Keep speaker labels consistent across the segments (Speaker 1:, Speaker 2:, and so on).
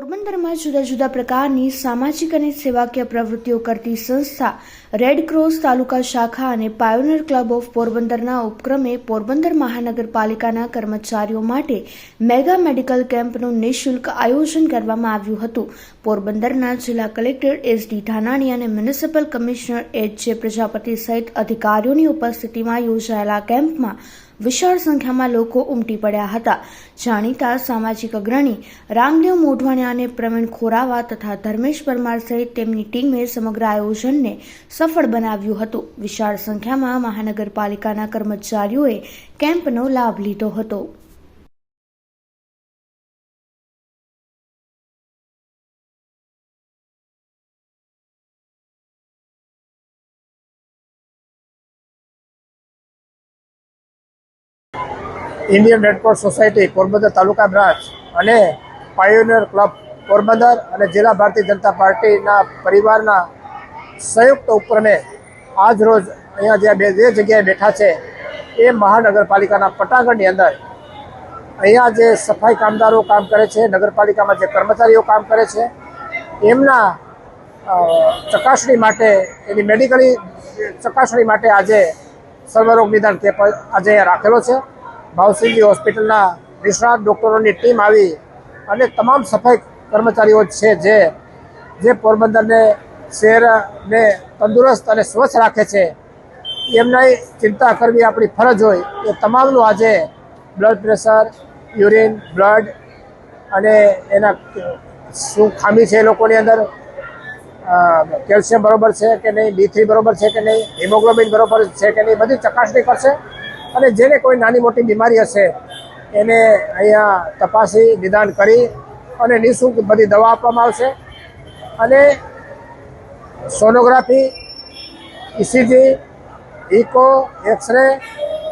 Speaker 1: પોરબંદરમાં જુદા જુદા પ્રકારની સામાજિક અને સેવાકીય પ્રવૃત્તિઓ કરતી સંસ્થા રેડ ક્રોસ તાલુકા શાખા અને પાયોનિયર ક્લબ ઓફ પોરબંદરના ઉપક્રમે પોરબંદર મહાનગરપાલિકાના કર્મચારીઓ માટે મેગા મેડિકલ કેમ્પનું નિઃશુલ્ક આયોજન કરવામાં આવ્યું હતું. પોરબંદરના જિલ્લા કલેક્ટર એસ ડી ધાનાણી અને મ્યુનિસિપલ કમિશનર એચ જે પ્રજાપતિ સહિત અધિકારીઓની ઉપસ્થિતિમાં યોજાયેલા કેમ્પમાં વિશાળ સંખ્યામાં લોકો ઉમટી પડ્યા હતા. જાણીતા સામાજિક અગ્રણી રામદેવ મોઢવાણિયા અને પ્રવીણ ખોરાવા તથા ધર્મેશ પરમાર સહિત તેમની ટીમે સમગ્ર આયોજનને સફળ બનાવ્યું હતું. વિશાળ સંખ્યામાં મહાનગરપાલિકાના કર્મચારીઓએ કેમ્પનો લાભ લીધો હતો.
Speaker 2: Indian Red Cross society, Porbandar taluka branch અને પાયોનિયર ક્લબ પોરબંદર અને જિલ્લા ભારતીય જનતા પાર્ટીના પરિવારના સંયુક્ત ઉપક્રમે આજ રોજ અહીંયા જે બે જે જગ્યાએ બેઠા છે, એ મહાનગરપાલિકાના પટાગઢની અંદર અહીંયા જે સફાઈ કામદારો કામ કરે છે, નગરપાલિકામાં જે કર્મચારીઓ કામ કરે છે, એમના ચકાસણી માટે, એની મેડિકલી ચકાસણી માટે આજે સર્વરોગ નિદાન કેમ્પ આજે રાખેલો છે. ભાવસિંહજી હોસ્પિટલના નિષ્ણાત ડૉક્ટરોની ટીમ આવી અને તમામ સફાઈ કર્મચારીઓ છે જે જે પોરબંદરને, શહેરને તંદુરસ્ત અને સ્વચ્છ રાખે છે. એમના ચિંતા કરવી આપણી ફરજ હોય. એ તમામનું આજે બ્લડ પ્રેશર યુરિન બ્લડ અને એના શું ખામી છે એ લોકોની અંદર કેલ્શિયમ બરોબર છે કે નહીં બી થ્રી બરોબર છે કે નહીં હિમોગ્લોબિન બરોબર છે કે નહીં, બધી ચકાસણી કરશે. અને જેને કોઈ નાની મોટી બીમારી હશે, એને અહીંયા તપાસી, નિદાન કરી અને નિઃશુલ્ક બધી દવા આપવામાં આવશે. અને sonography ECG echo, X ray,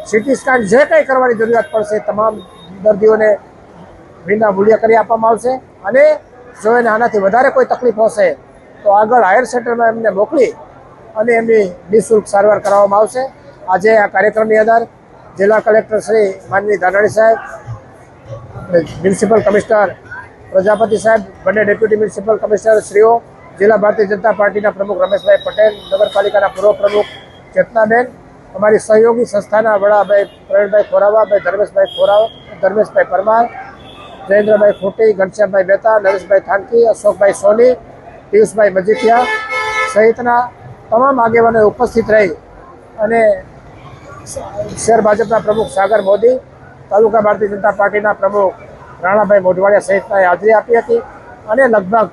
Speaker 2: CT scan જે કંઈ કરવાની જરૂરિયાત પડશે તમામ દર્દીઓને વિના મૂલ્ય કરી આપવામાં આવશે. અને જો એને આનાથી વધારે કોઈ તકલીફ હશે, તો આગળ હાયર સેન્ટરમાં એમને મોકલી અને એમની નિઃશુલ્ક સારવાર કરાવવામાં આવશે. આજે આ કાર્યક્રમની અંદર જિલ્લા કલેક્ટર શ્રી માનની ધાનાણી સાહેબ, મ્યુનિસિપલ કમિશનર પ્રજાપતિ સાહેબ, બંને ડેપ્યુટી મ્યુનિસિપલ કમિશનર શ્રીઓ જિલ્લા ભારતીય જનતા પાર્ટીના પ્રમુખ રમેશભાઈ પટેલ, નગરપાલિકાના પૂર્વ પ્રમુખ ચેતનાબેન, અમારી સહયોગી સંસ્થાના વડાભાઈ પ્રવીણભાઈ ખોરાવા, ભાઈ ધર્મેશભાઈ ખોરાવા, ધર્મેશભાઈ પરમાર, જયેન્દ્રભાઈ ખોટી, ઘનશ્યામભાઈ મહેતા, નરેશભાઈ થાનકી, અશોકભાઈ સોની, પિયુષભાઈ મજીઠિયા સહિતના તમામ આગેવાનોએ ઉપસ્થિત રહી અને શહેર ભાજપના પ્રમુખ સાગર મોદી, તાલુકા ભારતીય જનતા પાર્ટીના પ્રમુખ રાણાભાઈ મોઢવાડિયા સહિતનાએ હાજરી આપી હતી અને લગભગ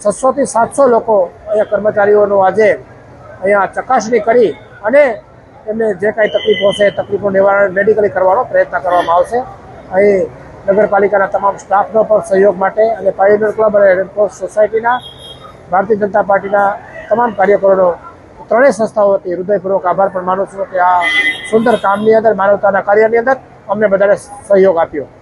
Speaker 2: છસોથી સાતસો લોકો અહીંયા કર્મચારીઓનું આજે અહીંયા ચકાસણી કરી અને એમને જે કાંઈ તકલીફો છે તકલીફો નિવારણ મેડિકલી કરવાનો પ્રયત્ન કરવામાં આવશે. અહીં નગરપાલિકાના તમામ સ્ટાફનો પણ સહયોગ માટે અને પાયોનિયર ક્લબ અને રેડક્રોસ સોસાયટીના ભારતીય જનતા પાર્ટીના તમામ કાર્યકરોનો ત્રણેય સંસ્થાઓ વતી હૃદયપૂર્વક આભાર પણ માનું છું કે આ સુંદર કામની અંદર માનવતાના કાર્યની અંદર અમને બધાને સહયોગ આપ્યો.